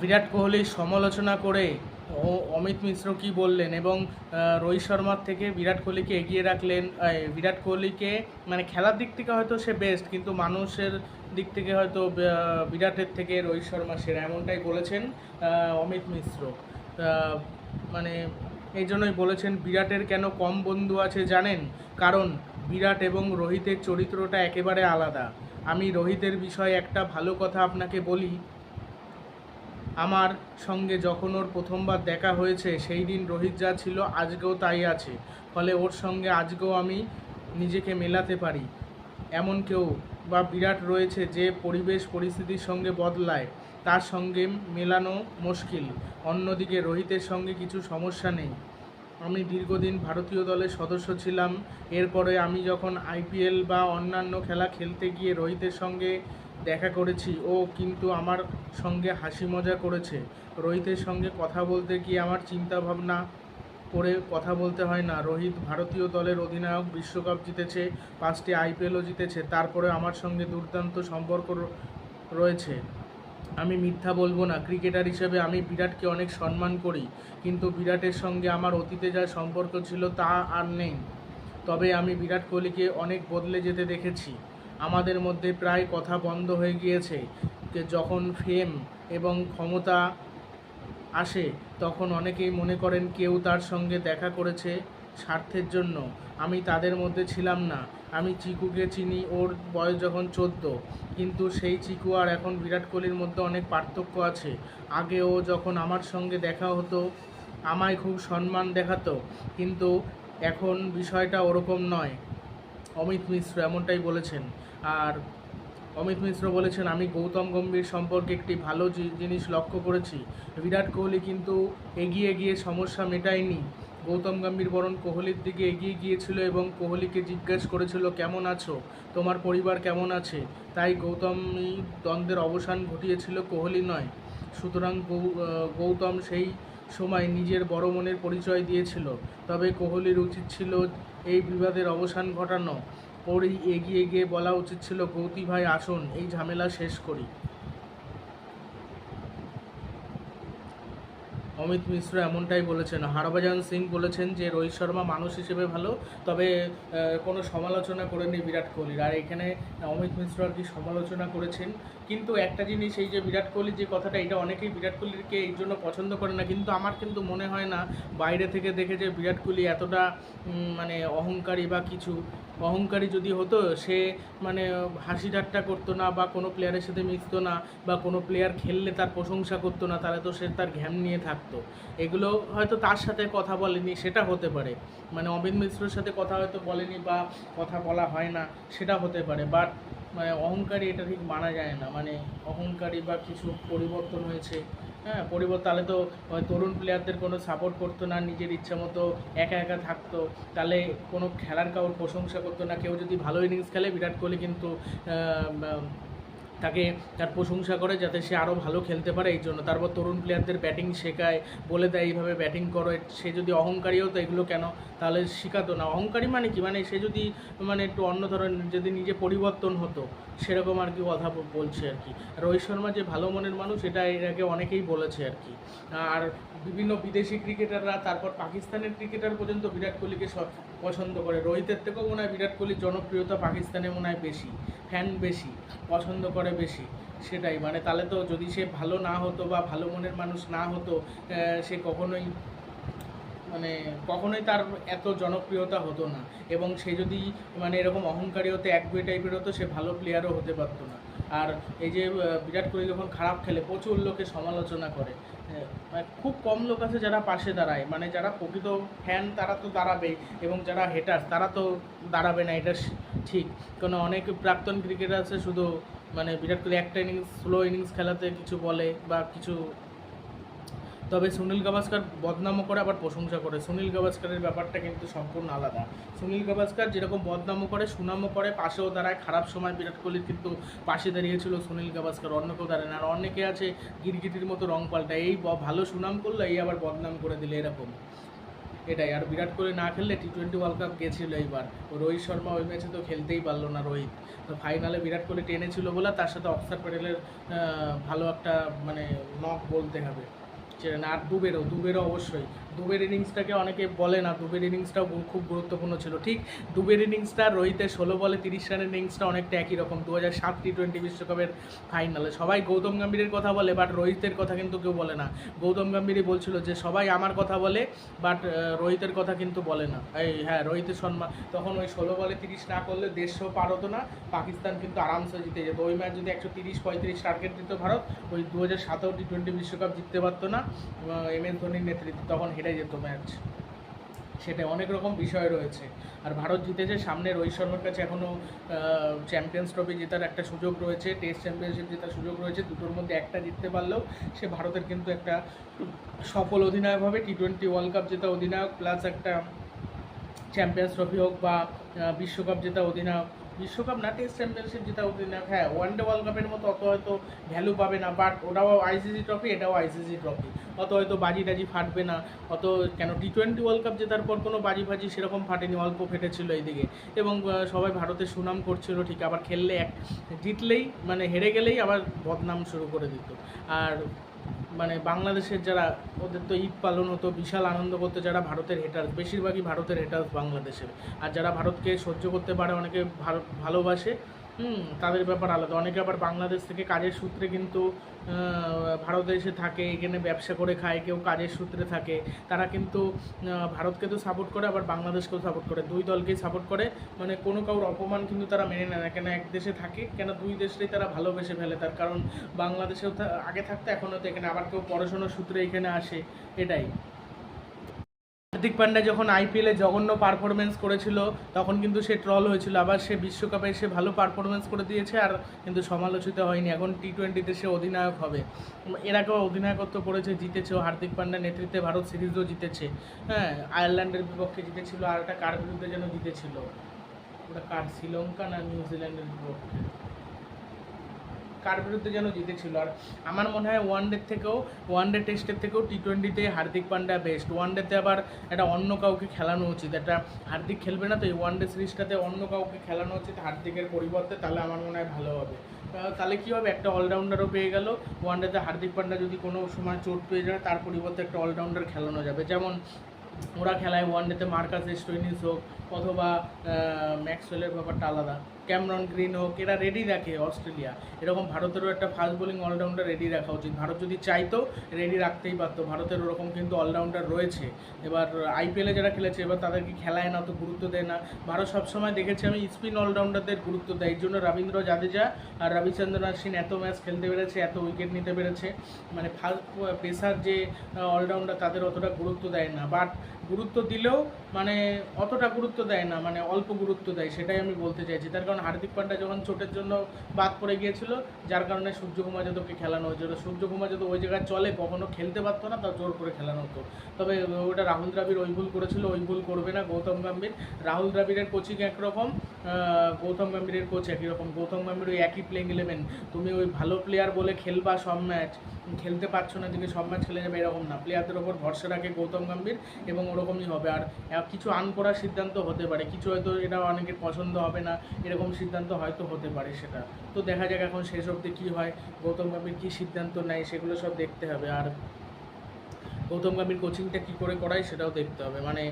বিরাট কোহলির সমালোচনা করে অমিত মিশ্র কি বললেন? এবং রোহিত শর্মার থেকে বিরাট কোহলিকে এগিয়ে রাখলেন বিরাট কোহলিকে মানে খেলার দিক থেকে হয়তো সে বেস্ট কিন্তু মানুষের দিক থেকে হয়তো বিরাটের থেকে রোহিত শর্মা সেরা, এমনটাই বলেছেন অমিত মিশ্র। মানে এই জন্যই বলেছেন, বিরাটের কেন কম বন্ধু আছে জানেন? কারণ বিরাট এবং রোহিতের চরিত্রটা একেবারে আলাদা। আমি রোহিতের বিষয়ে একটা ভালো কথা আপনাকে বলি আমার সঙ্গে যখন ওর প্রথমবার দেখা হয়েছে, সেই দিন রোহিত যা ছিল আজকেও তাই আছে। ফলে ওর সঙ্গে আজকেও আমি নিজেকে মেলাতে পারি। এমন কেউ বা বিরাট রয়েছে যে পরিবেশ পরিস্থিতির সঙ্গে বদলায়। তার সঙ্গে মেলানো মুশকিল। অন্যদিকে রোহিতের সঙ্গে কিছু সমস্যা নেই। আমি দীর্ঘদিন ভারতীয় দলের সদস্য ছিলাম। এরপরে আমি যখন আইপিএল বা অন্যান্য খেলা খেলতে গিয়ে রোহিতের সঙ্গে দেখা করেছি। ও কিন্তু আমার সঙ্গে হাসি মজা করেছে। রোহিতের সঙ্গে কথা বলতে গিয়ে আমার চিন্তা ভাবনা করে কথা বলতে হয় না। রোহিত ভারতীয় দলের অধিনায়ক, বিশ্বকাপ জিতেছে, পাঁচটি আইপিএলও জিতেছে, তারপরে আমার সঙ্গে দুর্দান্ত সম্পর্ক রয়েছে। আমি মিথ্যা বলব না। ক্রিকেটার হিসেবে আমি বিরাটকে অনেক সম্মান করি, কিন্তু বিরাটের সঙ্গে আমার অতীতে যা সম্পর্ক ছিল তা আর নেই। তবে আমি বিরাট কোহলিকে অনেক বদলে যেতে দেখেছি। আমাদের মধ্যে প্রায় কথা বন্ধ হয়ে গিয়েছে যখন ফেম এবং ক্ষমতা আসে, তখন অনেকেই মনে করেন কেউ তার সঙ্গে দেখা করেছে স্বার্থের জন্য। আমি তাদের মধ্যে ছিলাম না। আমি চিকুকে চিনি, ওর বয়স যখন চোদ্দ। কিন্তু সেই চিকু আর এখন বিরাট কোহলির মধ্যে অনেক পার্থক্য আছে। আগে ও যখন আমার সঙ্গে দেখা হতো, আমায় খুব সম্মান দেখাতো। কিন্তু এখন বিষয়টা ওরকম নয়। অমিত মিশ্র এমনটাই বলেছেন। আর অমিত মিশ্র বলেছেন, আমি গৌতম গম্ভীর সম্পর্কে একটি ভালো জিনিস লক্ষ্য করেছি। বিরাট কোহলি কিন্তু এগিয়ে গিয়ে সমস্যা মেটায়নি। গৌতম গম্ভীর বরং কোহলির দিকে এগিয়ে গিয়েছিল এবং কোহলিকে জিজ্ঞেস করেছিল, কেমন আছো? তোমার পরিবার কেমন আছে? তাই গৌতমই দ্বন্দ্বের অবসান ঘটিয়েছিল, কোহলি নয়। সুতরাং গৌতম সেই সময় নিজের বড় মনের পরিচয় দিয়েছিল। তবে কোহলির উচিত ছিল এই বিবাদের অবসান ঘটানো। ওরই এগিয়ে গিয়ে বলা উচিত ছিল, গৌতী ভাই, আসুন, এই ঝামেলা শেষ করি। অমিত মিশ্র এমনটাই বলেছেন। হরভজন সিং বলেছেন যে, রোহিত শর্মা মানুষ হিসেবে ভালো, তবে কোনো সমালোচনা করেনি বিরাট কোহলির। আর এখানে অমিত মিশ্র আর কি সমালোচনা করেছেন। কিন্তু একটা জিনিস, এই যে বিরাট কোহলির যে কথাটা, এটা অনেকেই বিরাট কোহলিকে এই জন্য পছন্দ করে না। কিন্তু আমার কিন্তু মনে হয় না, বাইরে থেকে দেখে যে বিরাট কোহলি এতটা মানে অহংকারী বা কিছু অহংকারী যদি হতো, সে মানে হাসি ঠাট্টা করতো না বা কোনো প্লেয়ারের সাথে মিশতো না বা কোনো প্লেয়ার খেললে তার প্রশংসা করতো না, তাহলে তো সে তার ঘ্যাম নিয়ে থাকতো। এগুলো হয়তো তার সাথে কথা বলেনি, সেটা হতে পারে। মানে অমিত মিশ্রর সাথে কথা হয়তো বলেনি বা কথা বলা হয় না, সেটা হতে পারে। বাট মানে অহংকারী এটা ঠিক মানা যায় না। মানে অহংকারী বা কিছু পরিবর্তন হয়েছে হ্যাঁ পরিবর্তন তাহলে তো তরুণ প্লেয়ারদের কোনো সাপোর্ট করতো না, নিজের ইচ্ছা মতো একা একা থাকতো। তাহলে কোনো খেলার কাউর প্রশংসা করতো না। কেউ যদি ভালো ইনিংস খেলে, বিরাট কোহলি কিন্তু তাকে তার প্রশংসা করে যাতে সে আরও ভালো খেলতে পারে, এই জন্য। তারপর তরুণ প্লেয়ারদের ব্যাটিং শেখায়, বলে দেয়, এইভাবে ব্যাটিং করো। সে যদি অহংকারী হতো, এগুলো কেন? তাহলে শেখাতো না। অহংকারী মানে কি? মানে সে যদি মানে একটু অন্য ধরনের, যদি নিজে পরিবর্তন হতো, সেরকম আর কি কথা বলছে আর কি। রোহিত শর্মা যে ভালো মনের মানুষ, এটা এর আগে অনেকেই বলেছে আর কি। আর বিভিন্ন বিদেশি ক্রিকেটাররা তারপর পাকিস্তানের ক্রিকেটার পর্যন্ত বিরাট কোহলিকে পছন্দ করে। রোহিতের থেকেও মনে হয় বিরাট কোহলির জনপ্রিয়তা পাকিস্তানে মনে হয় বেশি ফ্যান বেশি, পছন্দ করে বেশি, সেটাই। মানে তাহলে তো যদি সে ভালো না হতো বা ভালো মনের মানুষ না হতো সে কখনোই মানে কখনোই তার এত জনপ্রিয়তা হতো না। এবং সে যদি মানে এরকম অহংকারী হতো একগুয়ে টাইপের হতো, সে ভালো প্লেয়ারও হতে পারতো না। আর এই যে বিরাট কোহলি যখন খারাপ খেলে, প্রচুর লোকে সমালোচনা করে। খুব কম লোক আছে যারা পাশে দাঁড়ায়। মানে যারা প্রকৃত ফ্যান তারা তো দাঁড়াবে এবং যারা হেটার তারা তো দাঁড়াবে না, এটা ঠিক। কারণ অনেক প্রাক্তন ক্রিকেটার আছে, শুধু মানে বিরাট কোহলি একটা ইনিংস স্লো ইনিংস খেলাতে কিছু বলে বা কিছু তবে সুনীল গাভাস্কার বদনামও করে, আবার প্রশংসা করে। সুনীল গাভাস্কারের ব্যাপারটা কিন্তু সম্পূর্ণ আলাদা। সুনীল গাভাস্কার যেরকম বদনামও করে, সুনামও করে, পাশেও দাঁড়ায়। খারাপ সময় বিরাট কোহলির কিন্তু পাশে দাঁড়িয়েছিল সুনীল গাভাস্কার অন্য কেউ দাঁড়ায়। না আর অনেকে আছে গিরগিটির মতো রং পাল্টায়। এই ভালো সুনাম করল, এই আবার বদনাম করে দিলে এরকম। এটাই। আর বিরাট কোহলি না খেললে টি টোয়েন্টি ওয়ার্ল্ড কাপ গেছিল এইবার। ও রোহিত শর্মা ওই ম্যাচে তো খেলতেই পারল না রোহিত। তো ফাইনালে বিরাট কোহলি টেনেছিল বলে তার সাথে অক্সার প্যাটেলের ভালো একটা মানে নক বলতে হবে। যে না আর দুবেরও দুবেরও অবশ্যই। দুবের ইনিংসটাকে অনেকে বলে না, দুবের ইনিংসটাও খুব গুরুত্বপূর্ণ ছিল। ঠিক দুবের ইনিংসটা রোহিতের ষোলো বলে তিরিশ রানের ইনিংসটা অনেকটা একই রকম দু হাজার সাত টি টোয়েন্টি বিশ্বকাপের ফাইনালে। সবাই গৌতম গম্ভীরের কথা বলে, বাট রোহিতের কথা কিন্তু কেউ বলে না। গৌতম গম্ভীরই বলছিল যে, সবাই আমার কথা বলে, বাট রোহিতের কথা কিন্তু বলে না। এই হ্যাঁ রোহিতের সম্মান, তখন ওই ষোলো বলে তিরিশ না করলে দেড়শো পার হতো না, পাকিস্তান কিন্তু আরামসে জিতে যেত। ওই ম্যাচ যদি একশো তিরিশ, পঁয়ত্রিশ টার্গেট দিত ভারত, ওই দু হাজার সাতেও টি টোয়েন্টি বিশ্বকাপ জিততে পারতো না এম এস ধোনির নেতৃত্বে, তখন হেরে যেত ম্যাচ সেটা অনেক রকম বিষয় রয়েছে। আর ভারত জিতেছে সামনে রোহিত শর্মার কাছে এখনও চ্যাম্পিয়ন্স ট্রফি জেতার একটা সুযোগ রয়েছে টেস্ট চ্যাম্পিয়নশিপ জেতার সুযোগ রয়েছে, দুটোর মধ্যে একটা জিততে পারলেও সে ভারতের কিন্তু একটা সফল অধিনায়ক হবে টি টোয়েন্টি ওয়ার্ল্ড কাপ জেতা অধিনায়ক প্লাস একটা চ্যাম্পিয়ন্স ট্রফি হোক বা বিশ্বকাপ জেতা অধিনায়ক। বিশ্বকাপ না টেস্ট চ্যাম্পিয়নশিপ জেতা অধিনায়ক হ্যাঁ ওয়ান ডে ওয়ার্ল্ড কাপের মতো অত হয়তো ভ্যালু পাবে না বাট ওটাও আইসিসি ট্রফি এটাও আইসিসি ট্রফি অত হয়তো বাজি টাজি ফাটবে না, অত কেন টি টোয়েন্টি ওয়ার্ল্ড কাপ জেতার পর কোনো বাজি ফাজি সেরকম ফাটেনি, অল্প ফেটেছিল এইদিকে। এবং সবাই ভারতের সুনাম করছিল, ঠিক, আবার খেললে এক, জিতলেই মানে হেরে গেলেই আবার বদনাম শুরু করে দিত। আর মানে বাংলাদেশের যারা, ওদের তো ঈদ পালন হতো, বিশাল আনন্দ করতে যারা ভারতের হেটার্স বেশিরভাগই ভারতের হেটার্স বাংলাদেশের। আর যারা ভারতকে সহ্য করতে পারে, অনেকে ভারত ভালোবাসে। হুম, তাদের ব্যাপার আলাদা। অনেকে আবার বাংলাদেশ থেকে কাজের সূত্রে কিন্তু ভারতে এসে থাকে, এখানে ব্যবসা করে খায়, কেউ কাজের সূত্রে থাকে। তারা কিন্তু ভারতকে তো সাপোর্ট করে, আবার বাংলাদেশকেও সাপোর্ট করে। দুই দলকেই সাপোর্ট করে। মানে কোনো কারোর অপমান কিন্তু তারা মেনে নেয় না। কেন এক দেশে থাকে, কেন দুই দেশেই তারা ভালোবেসে ফেলে? তার কারণ বাংলাদেশেও আগে থাকতে, এখনও তো এখানে আবার কেউ পড়াশোনার সূত্রে এখানে আসে। এটাই। হার্দিক পান্ডা যখন আইপিএলে জঘন্য পারফরমেন্স করেছিল, তখন কিন্তু সে ট্রল হয়েছিল। আবার সে বিশ্বকাপে সে ভালো পারফরমেন্স করে দিয়েছে আর কিন্তু সমালোচিত হয়নি। এখন টি টোয়েন্টিতে সে অধিনায়ক হবে। এর আগেও অধিনায়কত্ব করেছে, জিতেছেও। হার্দিক পান্ডার নেতৃত্বে ভারত সিরিজও জিতেছে। হ্যাঁ আয়ারল্যান্ডের বিপক্ষে জিতেছিল আর একটা কার বিরুদ্ধে যেন জিতেছিল? ওটা কার? শ্রীলঙ্কা না নিউজিল্যান্ডের বিপক্ষে? কার বিরুদ্ধে যেন জিতেছিল? আর আমার মনে হয় ওয়ান ডে থেকেও ওয়ান ডে টেস্টের থেকেও টি টোয়েন্টিতে হার্দিক পান্ডা বেস্ট ওয়ান ডেতে আবার এটা অন্য কাউকে খেলানো উচিত। এটা হার্দিক খেলবে না তো, এই ওয়ান ডে সিরিজটাতে অন্য কাউকে খেলানো উচিত হার্দিকের পরিবর্তে, তাহলে আমার মনে হয় ভালো হবে। তাহলে কী হবে? একটা অলরাউন্ডারও পেয়ে গেল। ওয়ান ডেতে হার্দিক পান্ডা যদি কোনো সময় চোট পেয়ে যায়, তার পরিবর্তে একটা অলরাউন্ডার খেলানো যাবে। যেমন ওরা খেলায় ওয়ান ডেতে মার্কাস স্টোইনিস হোক, অথবা ম্যাক্সওয়েলের ব্যাপারটা আলাদা। ক্যামরন গ্রিন হোক, এরা রেডি রাখে অস্ট্রেলিয়া। এরকম ভারতেরও একটা ফাস্ট বোলিং অলরাউন্ডার রেডি রাখা উচিত। ভারত যদি চাইতো রেডি রাখতেই পারতো। ভারতের ওরকম কিন্তু অলরাউন্ডার রয়েছে। এবার আইপিএলে যারা খেলেছে, এবার তাদেরকে খেলায় না অত গুরুত্ব দেয় না। ভারত সবসময় দেখেছি, আমি স্পিন অলরাউন্ডারদের গুরুত্ব দেয় এই জন্য রবীন্দ্র জাদেজা আর রবিচন্দ্রন অশ্বিন এত ম্যাচ খেলতে পেরেছে, এত উইকেট নিতে পেরেছে। মানে ফার্স্ট পেসার যে অলরাউন্ডার তাদের অতটা গুরুত্ব দেয় না। বাট গুরুত্ব দিলেও মানে অতটা গুরুত্ব দেয় না মানে অল্প গুরুত্ব দেয়, সেটাই আমি বলতে চাইছি। তার কারণ হার্দিক পান্ডা যখন চোটের জন্য বাদ পড়ে গিয়েছিল, যার কারণে সূর্যকুমার যাদবকে খেলানো হয়েছিল। সূর্যকুমার যাদব ওই জায়গায় চলে, কখনো খেলতে পারতো না তা জোর করে খেলানো হতো। তবে ওটা রাহুল দ্রাবিড় ওই ভুল করেছিল, ওই ভুল করবে না গৌতম গম্ভীর। রাহুল দ্রাবিড়ের কোচিং একরকম গৌতম গম্ভীরের কোচ একই রকম। গৌতম গম্ভীর ওই একই প্লেইং ইলেভেন তুমি ওই ভালো প্লেয়ার বলে খেলবা সব ম্যাচ খেলতে পারছ না, দিকে সব ম্যাচ খেলে যাবে, এরকম না। প্লেয়ারদের ওপর ভরসা রাখে গৌতম গম্ভীর এবং ওরকমই হবে। আর কিছু আন করার সিদ্ধান্ত হতে পারে। কিছু হয়তো এটা অনেকের পছন্দ হবে না, এরকম সিদ্ধান্ত হয়তো হতে পারে সেটা। তো দেখা যাক এখন শেষ অবধি কী হয়, গৌতম গম্ভীর কী সিদ্ধান্ত নেয়, সেগুলো সব দেখতে হবে। আর গৌতম গম্ভীর কোচিংটা কী করে করায় সেটাও দেখতে হবে। মানে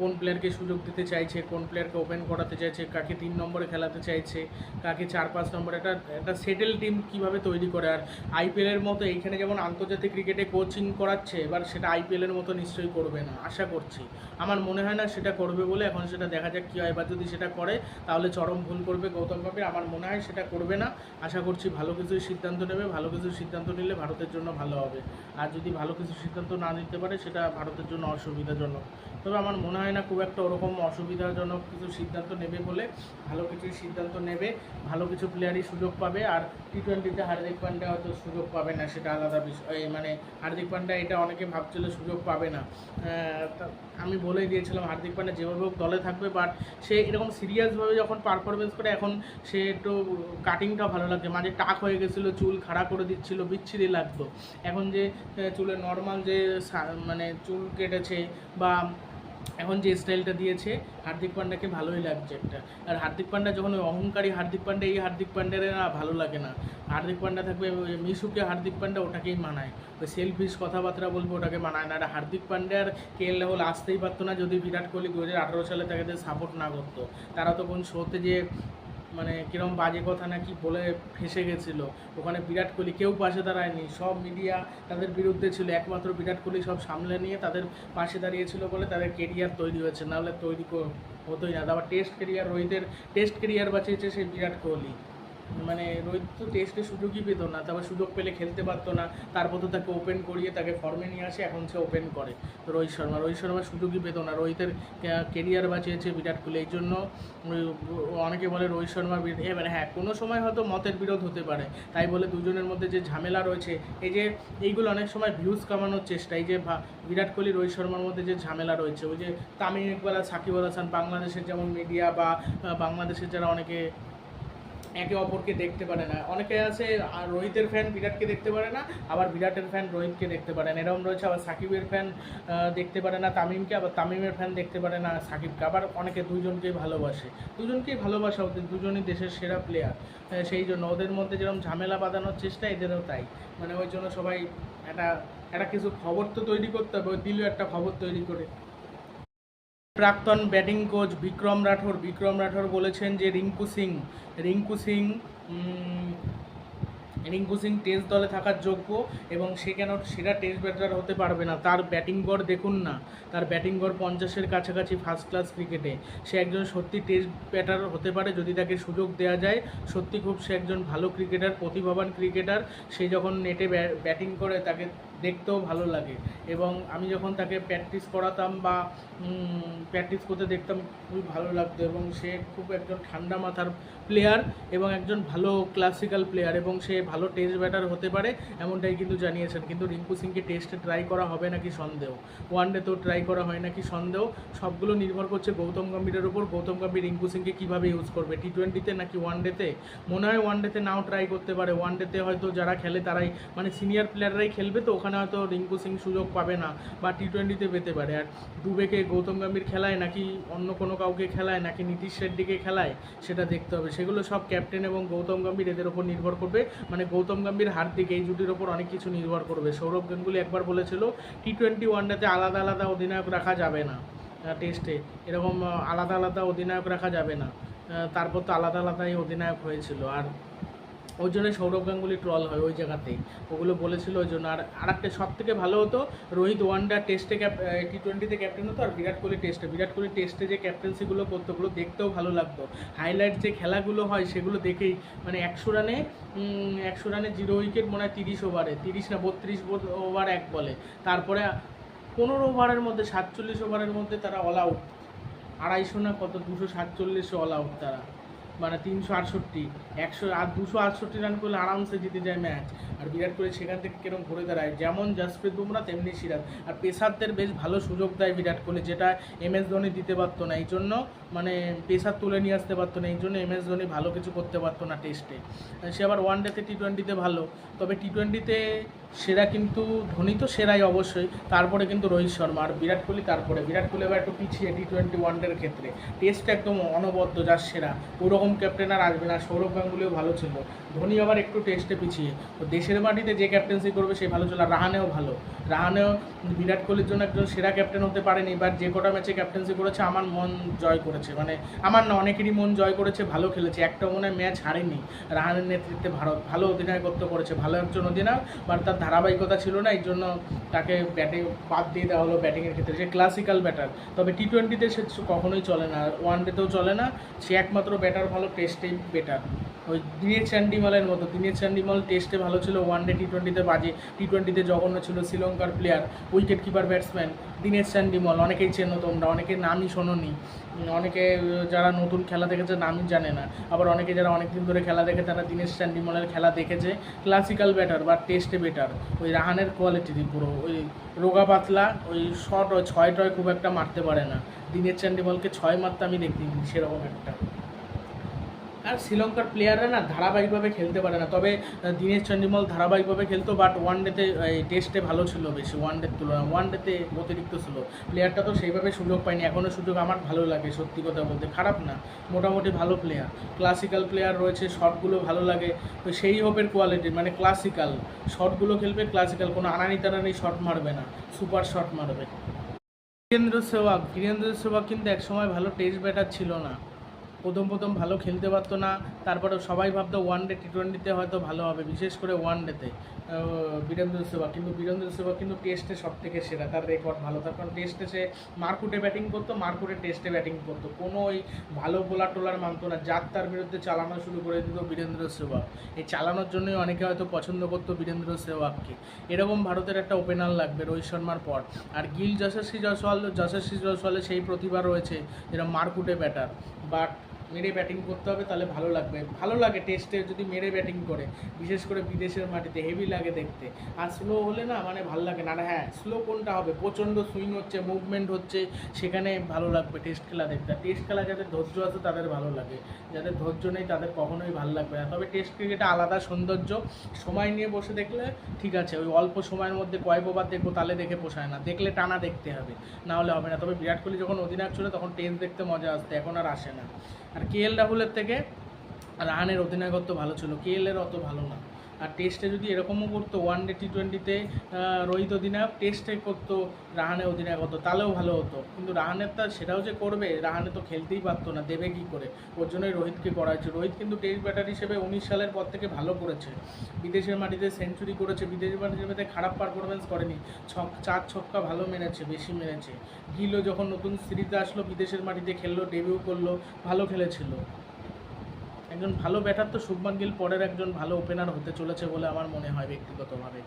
কোন প্লেয়ারকে সুযোগ দিতে চাইছে, কোন প্লেয়ারকে ওপেন করাতে চাইছে, কাকে তিন নম্বরে খেলাতে চাইছে, কাকে চার, পাঁচ নম্বরে একটা একটা সেটেল টিম কীভাবে তৈরি করে? আর আইপিএলের মতো এইখানে যেমন আন্তর্জাতিক ক্রিকেটে কোচিং করাচ্ছে, এবার সেটা আইপিএলের মতো নিশ্চয়ই করবে না, আশা করছি। আমার মনে হয় না সেটা করবে বলে এখন সেটা দেখা যাক কী হয় এবার যদি সেটা করে, তাহলে চরম ভুল করবে গৌতম গম্ভীর। আমার মনে হয় সেটা করবে না, আশা করছি ভালো কিছু সিদ্ধান্ত নেবে, ভালো কিছু সিদ্ধান্ত নিলে ভারতের জন্য ভালো হবে। আর যদি ভালো কিছু সিদ্ধান্ত না নিতে পারে, সেটা ভারতের জন্য অসুবিধাজনক। তবে আমার মনে হয় না খুব একটা ওরকম অসুবিধাজনক কিছু সিদ্ধান্ত নেবে বলে। ভালো কিছু সিদ্ধান্ত নেবে, ভালো কিছু প্লেয়ারই সুযোগ পাবে, আর টি টোয়েন্টিতে হার্দিক পান্ডা হয়তো সুযোগ পাবে না, সেটা আলাদা বিষয়। মানে হার্দিক পান্ডা এটা অনেকে ভাবছিল সুযোগ পাবে না। আমি বলেই দিয়েছিলাম হার্দিক পান্ডে যেভাবে হোক দলে থাকবে বাট সে এরকম সিরিয়াসভাবে যখন পারফরমেন্স করে, এখন সে একটু কাটিংটা ভালো লাগছে। মাঝে টাক হয়ে গেছিল, চুল খাড়া করে দিচ্ছিল, বিচ্ছিরি লাগতো। এখন যে চুলে নর্মাল যে মানে চুল কেটেছে বা এখন যে স্টাইলটা দিয়েছে, হার্দিক পান্ডাকে ভালোই লাগছে একটা। আর হার্দিক পান্ডা যখন ওই অহংকারী হার্দিক পান্ডা, এই হার্দিক পান্ডারে না ভালো লাগে না। হার্দিক পান্ডা থাকবে মিশুকে হার্দিক পান্ডা ওটাকেই মানায়। ওই সেলফিশ কথাবার্তা বলব ওটাকে মানায় না। আর হার্দিক পান্ডার কে এল রাহুল আসতেই পারতো না যদি বিরাট কোহলি দু হাজার আঠারো সালে তাকে সাপোর্ট না করতো। তারা তখন শোতে যে মানে কিরম বাজে কথা নাকি বলে ফেসে গেছিল। ওখানে বিরাট কোহলি কেউ পাশে দাঁড়ায়নি। সব মিডিয়া তাদের বিরুদ্ধে ছিল। একমাত্র বিরাট কোহলি সব সামলে নিয়ে তাদের পাশে দাঁড়িয়েছিল বলে তাদের কেরিয়ার তৈরি হয়েছে। নাহলে তৈরি কো- হতোই না। তারপর টেস্ট কেরিয়ার রোহিতের টেস্ট কেরিয়ার বাঁচিয়েছে সেই বিরাট কোহলি। মানে রোহিত তো টেস্টে সুযোগই পেতো না, তারপর সুযোগ পেলে খেলতে পারতো না, তারপর তো তাকে ওপেন করিয়ে তাকে ফর্মে নিয়ে আসে, এখন সে ওপেন করে। রোহিত শর্মা রোহিত শর্মা সুযোগই পেতো না, রোহিতের কেরিয়ার বাঁচিয়েছে বিরাট কোহলি, এই জন্য অনেকে বলে রোহিত শর্মার বিরুদ্ধে এবারে হ্যাঁ কোনো সময় হয়তো মতের বিরোধ হতে পারে, তাই বলে দুজনের মধ্যে যে ঝামেলা রয়েছে, এই যে এইগুলো অনেক সময় ভিউজ কামানোর চেষ্টা, এই যে বিরাট কোহলি, রোহিত শর্মার মধ্যে যে ঝামেলা রয়েছে, ওই যে তামিম ইকবাল আর সাকিব আল হাসান, বাংলাদেশের যেমন মিডিয়া বা বাংলাদেশের যারা অনেকে একে অপরকে দেখতে পারে না। অনেকে আছে রোহিতের ফ্যান বিরাটকে দেখতে পারে না, আবার বিরাটের ফ্যান রোহিতকে দেখতে পারে না। এরকম রয়েছে, আবার সাকিবের ফ্যান দেখতে পারে না, তামিমকে, আবার তামিমের ফ্যান দেখতে পারে না, সাকিবকে। আবার অনেকে দুজনকেই ভালোবাসে। দুজনকেই ভালোবাসা ওদের, দুজনই দেশের সেরা প্লেয়ার সেই জন্য ওদের মধ্যে যেরকম ঝামেলা বাঁধানোর চেষ্টা, এদেরও তাই। মানে ওই জন্য সবাই একটা একটা কিছু খবর তো তৈরি করতে হবে, ওই দিলেও একটা খবর তৈরি করে। প্রাক্তন ব্যাটিং কোচ বিক্রম রাঠোর। বিক্রম রাঠোর বলেছেন যে রিঙ্কু সিং রিঙ্কু সিং রিঙ্কু সিং টেস্ট দলে থাকার যোগ্য এবং সে কেন সেরা টেস্ট ব্যাটার হতে পারবে না। তার ব্যাটিং গড় দেখুন না। তার ব্যাটিং গড় পঞ্চাশের কাছাকাছি ফার্স্ট ক্লাস ক্রিকেটে সে একজন সত্যি টেস্ট ব্যাটার হতে পারে যদি তাকে সুযোগ দেওয়া যায়। সত্যি খুব সে একজন ভালো ক্রিকেটার প্রতিভাবান ক্রিকেটার সে যখন নেটে ব্যাটিং করে তাকে দেখতেও ভালো লাগে। এবং আমি যখন তাকে প্র্যাকটিস করাতাম বা প্র্যাকটিস করতে দেখতাম, খুবই ভালো লাগতো এবং সে খুব একজন ঠান্ডা মাথার প্লেয়ার এবং একজন ভালো ক্লাসিক্যাল প্লেয়ার এবং সে ভালো টেস্ট ব্যাটার হতে পারে এমনটাই কিন্তু জানিয়েছেন। কিন্তু রিঙ্কু সিংকে টেস্টে ট্রাই করা হবে নাকি সন্দেহ? ওয়ান ডেতেও ট্রাই করা হয় নাকি সন্দেহ? সবগুলো নির্ভর করছে গৌতম গম্ভীরের উপর। গৌতম গম্ভীর রিঙ্কু সিংকে কীভাবে ইউজ করবে? টি টোয়েন্টিতে নাকি ওয়ান ডেতে মনে হয় ওয়ান ডেতে নাও ট্রাই করতে পারে। ওয়ান ডেতে হয়তো যারা খেলে তারাই মানে সিনিয়র প্লেয়াররাই খেলবে তো ওখানে হয়তো রিঙ্কু সিং সুযোগ পাবে না বা টি টোয়েন্টিতে পেতে পারে। আর দুবেকে গৌতম গম্ভীর খেলায় নাকি অন্য কোনো কাউকে খেলায়, নাকি নীতিশ রেড্ডিকে খেলায়, সেটা দেখতে হবে। সেগুলো সব ক্যাপ্টেন এবং গৌতম গম্ভীর এদের ওপর নির্ভর করবে। মানে গৌতম গম্ভীর হার্দিক এই জুটির ওপর অনেক কিছু নির্ভর করবে। সৌরভ গাঙ্গুলি একবার বলেছিল টি টোয়েন্টি ওয়ানডেতে আলাদা আলাদা অধিনায়ক রাখা যাবে না টেস্টে এরকম আলাদা আলাদা অধিনায়ক রাখা যাবে না। তারপর তো আলাদা আলাদাই অধিনায়ক হয়েছিল। আর ওই জন্য সৌরভ গাঙ্গুলি ট্রল হয় ওই জায়গাতেই। ওগুলো বলেছিল ওই জন্য। আর আরেকটা সব থেকে ভালো হতো, রোহিত ওয়ানডার টেস্টে ক্যাপ টি টোয়েন্টিতে ক্যাপ্টেন হতো আর বিরাট কোহলি টেস্টে বিরাট কোহলি টেস্টে যে ক্যাপ্টেন্সিগুলো করতো, ওগুলো দেখতেও ভালো লাগতো। হাইলাইট যে খেলাগুলো হয়, সেগুলো দেখেই। মানে একশো রানে একশো রানে জিরো উইকেট মনে হয় তিরিশ ওভারে তিরিশ না বত্রিশ ওভার এক বলে। তারপরে পনেরো ওভারের মধ্যে, সাতচল্লিশ ওভারের মধ্যে তারা অল আউট আড়াইশো না কত, দুশো সাতচল্লিশে অল আউট তারা। মানে তিনশো আটষট্টি, একশো আর দুশো আটষট্টি রান করলে আরামসে জিতে যায় ম্যাচ আর বিরাট কোহলি সেখান থেকে কীরকম ঘুরে দাঁড়ায়? যেমন জাসপ্রীত বুমরা, তেমনি সিরাজ। আর পেসারদের বেশ ভালো সুযোগ দেয় বিরাট কোহলি, যেটা এম এস ধোনি দিতে পারতো না। এই জন্য মানে পেসার তুলে নিয়ে আসতে পারতো না। এই জন্য এম এস ধোনি ভালো কিছু করতে পারতো না টেস্টে সে আবার ওয়ান ডেতে টি টোয়েন্টিতে ভালো। তবে টি টোয়েন্টিতে সেরা কিন্তু, ধোনি তো সেরাই অবশ্যই। তারপরে কিন্তু রোহিত শর্মা আর বিরাট কোহলি তারপরে। বিরাট কোহলি এবার একটু পিছিয়ে টি টোয়েন্টি ওয়ানডের ক্ষেত্রে। টেস্ট একদম অনবদ্য যার সেরা। ওরকম ক্যাপ্টেন আর আসবে না। সৌরভ গাঙ্গুলিও ভালো ছিল। ধোনি আবার একটু টেস্টে পিছিয়ে। তো দেশের মাটিতে যে ক্যাপ্টেন্সি করবে সে ভালো ছিল রাহানেও ভালো। রাহানেও বিরাট কোহলির জন্য একজন সেরা ক্যাপ্টেন হতে পারেনি এবার যে কটা ম্যাচে ক্যাপ্টেন্সি করেছে, আমার মন জয় করেছে। মানে আমার না, অনেকেরই মন জয় করেছে, ভালো খেলেছে। একটা মনে ম্যাচ হারেনি। রাহানের নেতৃত্বে ভারত ভালো অধিনায়কত্ব করেছে। ভালো একজন অধিনায়ক বাট তার ধারাবাহিকতা ছিল না এই জন্য তাকে ব্যাটে বাদ দিয়ে দেওয়া হলো ব্যাটিংয়ের ক্ষেত্রে। সে ক্লাসিক্যাল ব্যাটার তবে টি টোয়েন্টিতে সে কখনোই চলে না ওয়ান ডেতেও চলে না। সে একমাত্র ব্যাটার ভালো টেস্টেই বেটার ওই দিনের চান্ডিমলের মতো দিনের চান্ডিমল টেস্টে ভালো ছিল ওয়ান ডে টি টোয়েন্টিতে বাজে। টি টোয়েন্টিতে জঘন্য ছিল, শ্রীলঙ্কার player wicket keeper batsman Dinesh Chandimal অনেকেই চেনো তোমরা অনেকের নামই শোনোনি, অনেকে যারা নতুন খেলা দেখেছে নামই জানে না, আবার অনেকে যারা অনেক দিন ধরে খেলা দেখে তারা দিনেশ চ্যান্ডিমলের খেলা দেখেছে ক্লাসিক্যাল ব্যাটার বা টেস্টে বেটার ওই রাহানের কোয়ালিটি পুরো, ওই রোগা পাতলা, ওই শট ওই ছয় টয় খুব একটা মারতে পারে না, দিনেশ চ্যান্ডিমলকে ছয় মারতে আমি দেখিনি সেরকম একটা। আর শ্রীলঙ্কার প্লেয়াররা না ধারাবাহিকভাবে খেলতে পারে না। তবে দীনেশ চন্ডিমল ধারাবাহিকভাবে খেলতো বাট ওয়ান ডেতে টেস্টে ভালো ছিল বেশি ওয়ান ডের তুলনায়। ওয়ান ডেতে অতিরিক্ত ছিল। প্লেয়ারটা তো সেইভাবে সুযোগ পায়নি এখনও সুযোগ আমার ভালো লাগে, সত্যি কথা বলতে। খারাপ না, মোটামুটি ভালো প্লেয়ার ক্লাসিক্যাল প্লেয়ার রয়েছে শটগুলো ভালো লাগে। তো সেই হোপের কোয়ালিটি মানে ক্লাসিক্যাল শটগুলো খেলবে ক্লাসিক্যাল কোনো আনানি টানানি শট মারবে না সুপার শট মারবে। বীরেন্দ্র সেহবাগ বীরেন্দ্র সেহবাগ কিন্তু একসময় ভালো টেস্ট ব্যাটার ছিল না। প্রথম প্রথম ভালো খেলতে পারতো না। তারপরে সবাই ভাবতো ওয়ান ডে টি টোয়েন্টিতে হয়তো ভালো হবে, বিশেষ করে ওয়ান ডেতে বীরেন্দ্র সেহবাগ কিন্তু বীরেন্দ্র সেহবাগ কিন্তু টেস্টে সব থেকে সেরা। তার রেকর্ড ভালো। তার কারণ টেস্টে সে মারকুটে ব্যাটিং করতো, মারকুটে টেস্টে ব্যাটিং করতো। কোনো ওই ভালো বোলার টোলার মানতো না। যার তার বিরুদ্ধে চালানো শুরু করে দিত বীরেন্দ্র সেহবাগ এই চালানোর জন্যই অনেকে হয়তো পছন্দ করতো বীরেন্দ্র সেহবাগকে এরকম ভারতের একটা ওপেনার লাগবে রোহিত শর্মার পর। আর গিল যশস্বী জয়সওয়াল, যশস্বী জয়সওয়ালের সেই প্রতিভা রয়েছে যেটা মারকুটে ব্যাটার বাট মেরে ব্যাটিং করতে হবে, তাহলে ভালো লাগবে। ভালো লাগে টেস্টে যদি মেরে ব্যাটিং করে, বিশেষ করে বিদেশের মাটিতে হেভি লাগে দেখতে। আর স্লো হলে না মানে ভালো লাগে না। হ্যাঁ স্লো কোনটা হবে? প্রচণ্ড সুইং হচ্ছে মুভমেন্ট হচ্ছে, সেখানে ভালো লাগবে টেস্ট খেলা দেখতে। টেস্ট খেলা যাদের ধৈর্য আছে, তাদের ভালো লাগে। যাদের ধৈর্য নেই, তাদের কখনোই ভালো লাগবে না। তবে টেস্ট ক্রিকেটে আলাদা সৌন্দর্য। সময় নিয়ে বসে দেখলে ঠিক আছে, ওই অল্প সময়ের মধ্যে কয়েক ওভার দেখব তাহলে দেখে পোষায় না। দেখলে টানা দেখতে হবে, না হলে হবে না। তবে বিরাট কোহলি যখন অধিনায়ক ছিল, তখন টেস্ট দেখতে মজা আসতো, এখন আর আসে না। কে এল রাহুলের থেকে রাহানের অধিনায়কত্ব ভালো ছিল। কে এর অত ভালো না। আর টেস্টে যদি এরকমও করতো ওয়ান ডে টি টোয়েন্টিতে রোহিত অধিনায়ক টেস্টে করতো, রাহানের অধিনায়কত্ব তাহলেও ভালো হতো। কিন্তু রাহানের তা সেটাও যে করবে, রাহানে তো খেলতেই পারতো না, দেবে কী করে? ওর জন্যই রোহিতকে করা হয়েছে। রোহিত কিন্তু টেস্ট ব্যাটার হিসেবে উনিশ সালের পর থেকে ভালো করেছে। বিদেশের মাটিতে সেঞ্চুরি করেছে। বিদেশের মাটিতে খারাপ পারফরমেন্স করেনি। ছক, চার ছক্কা ভালো মেরেছে, বেশি মেরেছে। গিলও যখন নতুন সিরিজে আসলো, বিদেশের মাটিতে খেললো ডেবিউ করল, ভালো খেলেছিল। একজন ভালো ব্যাটার তো শুভমান গিল পরের একজন ভালো ওপেনার হতে চলেছে বলে আমার মনে হয় ব্যক্তিগতভাবে।